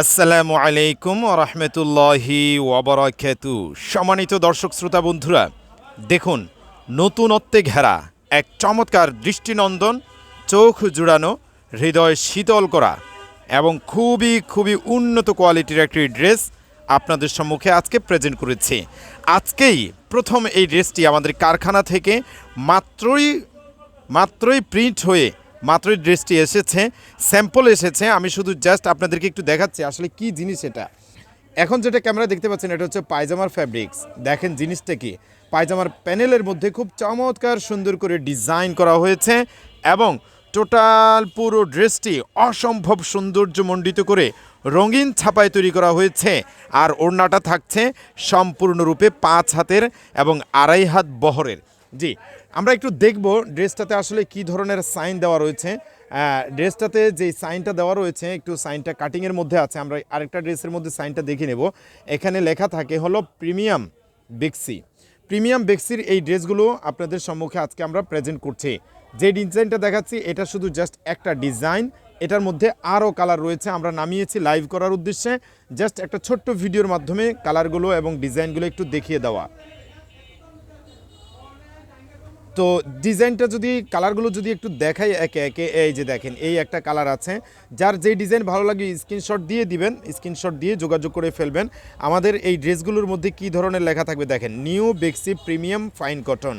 আসসালামু আলাইকুম রহমতুল্লাহি ওবরাকাতু সম্মানিত দর্শক শ্রোতা বন্ধুরা, দেখুন নতুনত্বে ঘেরা এক চমৎকার দৃষ্টিনন্দন, চোখ জুড়ানো, হৃদয় শীতল করা এবং খুবই খুবই উন্নত কোয়ালিটির একটি ড্রেস আপনাদের সম্মুখে আজকে প্রেজেন্ট করেছি। আজকেই প্রথম এই ড্রেসটি আমাদের কারখানা থেকে মাত্রই মাত্রই প্রিন্ট হয়ে মাত্রই ড্রেসটি এসেছে স্যাম্পল এসেছে। আমি শুধু জাস্ট আপনাদেরকে একটু দেখাচ্ছি আসলে কি জিনিস এটা। এখন যেটা ক্যামেরা দেখতে পাচ্ছেন, এটা হচ্ছে পায়জামার ফ্যাব্রিক্স দেখেন জিনিসটা কি? পায়জামার প্যানেলের মধ্যে খুব চমৎকার সুন্দর করে ডিজাইন করা হয়েছে এবং টোটাল পুরো ড্রেসটি অসম্ভব সৌন্দর্যমণ্ডিত করে রঙিন ছাপায় তৈরি করা হয়েছে। আর ওড়নাটা থাকছে সম্পূর্ণরূপে পাঁচ হাতের এবং আড়াই হাত বহরের। জি আমরা একটু দেখব ড্রেসটাতে আসলে কি ধরনের সাইন দেওয়া রয়েছে। ড্রেসটাতে যে সাইনটা দেওয়া রয়েছে, একটু সাইনটা কাটিংয়ের মধ্যে আছে, আমরা আরেকটা ড্রেসের মধ্যে সাইনটা দেখে নেব। এখানে লেখা থাকে হলো প্রিমিয়াম বেক্সি। প্রিমিয়াম বেক্সির এই ড্রেসগুলো আপনাদের সম্মুখে আজকে আমরা প্রেজেন্ট করছি। যে ডিজাইনটা দেখাচ্ছি, এটা শুধু জাস্ট একটা ডিজাইন, এটার মধ্যে আরও কালার রয়েছে। আমরা নামিয়েছি লাইভ করার উদ্দেশ্যে। জাস্ট একটা ছোট্ট ভিডিওর মাধ্যমে কালারগুলো এবং ডিজাইনগুলো একটু দেখিয়ে দেওয়া। তো ডিজাইনটা যদি, কালারগুলো যদি একটু দেখাই একে একে, এই যে দেখেন, এই একটা কালার আছে। যার যেই ডিজাইন ভালো লাগে, স্ক্রিনশট দিয়ে দিবেন, স্ক্রিনশট দিয়ে যোগাযোগ করে ফেলবেন। আমাদের এই ড্রেসগুলোর মধ্যে কি ধরনের লেখা থাকবে দেখেন, new Bexi premium fine cotton.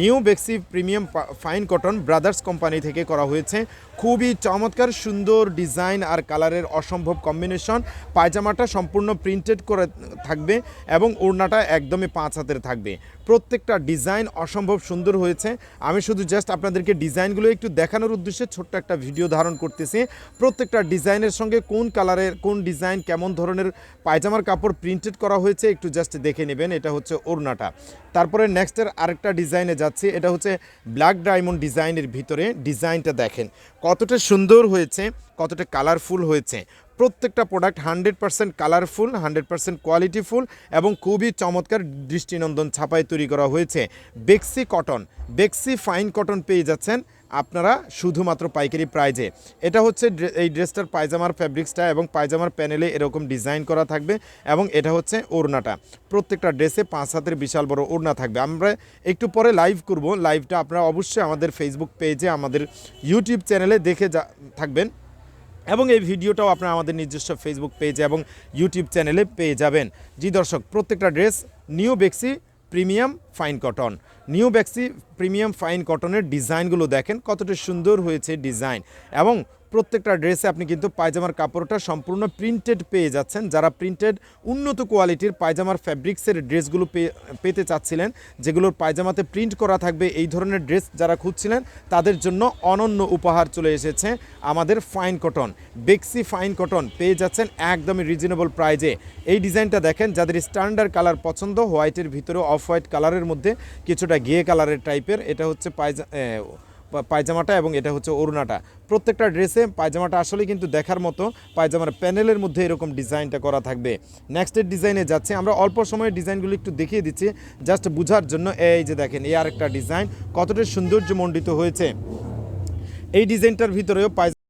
New Bexi premium fine cotton brothers company থেকে করা হয়েছে। খুবই চমৎকার, সুন্দর ডিজাইন আর কালারের অসম্ভব কম্বিনেশন। পায়জামাটা সম্পূর্ণ প্রিন্টেড করে থাকবে এবং ওড়নাটা একদমই পাঁচ হাতের থাকবে। প্রত্যেকটা ডিজাইন অসম্ভব সুন্দর হয়েছে। আমি শুধু জাস্ট আপনাদেরকে ডিজাইনগুলো একটু দেখানোর উদ্দেশ্যে ছোট্ট একটা ভিডিও ধারণ করতেছি। প্রত্যেকটা ডিজাইনের সঙ্গে কোন কালারের, কোন ডিজাইন কেমন ধরনের পায়জামার কাপড় প্রিন্টেড করা হয়েছে একটু জাস্ট দেখে নেবেন, এটা হচ্ছে ওড়নাটা। তারপরে নেক্সটের আরেকটা ডিজাইনে যাচ্ছি, এটা হচ্ছে ব্ল্যাক ডায়মন্ড ডিজাইনের ভিতরে। ডিজাইনটা দেখেন, কতটা সুন্দর হয়েছে, কতটা কালারফুল হয়েছে। প্রত্যেকটা product hundred percent colourful hundred percent qualityful এবং খুবই চমৎকার দৃষ্টিনন্দন ছাপায় তৈরি করা হয়েছে। বেক্সি কটন বেক্সি ফাইন কটন পেয়ে যাচ্ছেন আপনারা শুধুমাত্র পাইকারি প্রাইজে এটা হচ্ছে এই ড্রেসটার পায়জামার ফ্যাব্রিক্সটা এবং পায়জামার প্যানেলে এরকম ডিজাইন করা থাকবে এবং এটা হচ্ছে ওড়নাটা। প্রত্যেকটা ড্রেসে পাঁচ হাতের বিশাল বড় ওড়না থাকবে। আমরা একটু পরে লাইভ করব। লাইভটা আপনারা অবশ্যই আমাদের ফেসবুক পেজে আমাদের ইউটিউব চ্যানেলে দেখে যা, থাকবেন। এবং এই ভিডিওটাও আপনারা আমাদের নিজস্ব ফেসবুক পেজে এবং ইউটিউব চ্যানেলে পেয়ে যাবেন। জি দর্শক, প্রত্যেকটা dress new Bexi premium fine cotton new Bexi premium fine কটনের ডিজাইনগুলো দেখেন, কতটা সুন্দর হয়েছে ডিজাইন এবং প্রত্যেকটা ড্রেসে আপনি কিন্তু পায়জামার কাপড়টা সম্পূর্ণ প্রিন্টেড পেয়ে যাচ্ছেন। যারা প্রিন্টেড উন্নত কোয়ালিটির পায়জামার ফ্যাব্রিক্সের ড্রেসগুলো পেতে চাচ্ছিলেন, যেগুলোর পায়জামাতে প্রিন্ট করা থাকবে এই ধরনের ড্রেস যারা খুঁজছিলেন, তাদের জন্য অনন্য উপহার চলে এসেছে আমাদের fine cotton Bexi fine cotton পেয়ে যাচ্ছেন একদমই রিজনেবল প্রাইজে এই ডিজাইনটা দেখেন, যাদের স্ট্যান্ডার্ড কালার পছন্দ হোয়াইটের ভিতরে অফ হোয়াইট কালারের মধ্যে কিছুটা গিয়ে কালারের টাইপের এটা হচ্ছে পায়জা পায়জামাটা এবং এটা হচ্ছে অরুণাটা প্রত্যেকটা ড্রেসে পায়জামাটা আসলে কিন্তু দেখার মতো, পায়জামার প্যানেলের মধ্যে এরকম ডিজাইনটা করা থাকবে। নেক্সটের ডিজাইনে যাচ্ছে, আমরা অল্প সময়ে ডিজাইনগুলো একটু দেখিয়ে দিচ্ছি জাস্ট বোঝার জন্য এই যে দেখেন, এই আরেকটা ডিজাইন, কতটা সৌন্দর্যমণ্ডিত হয়েছে। এই ডিজাইনটার ভিতরেও পায়জামা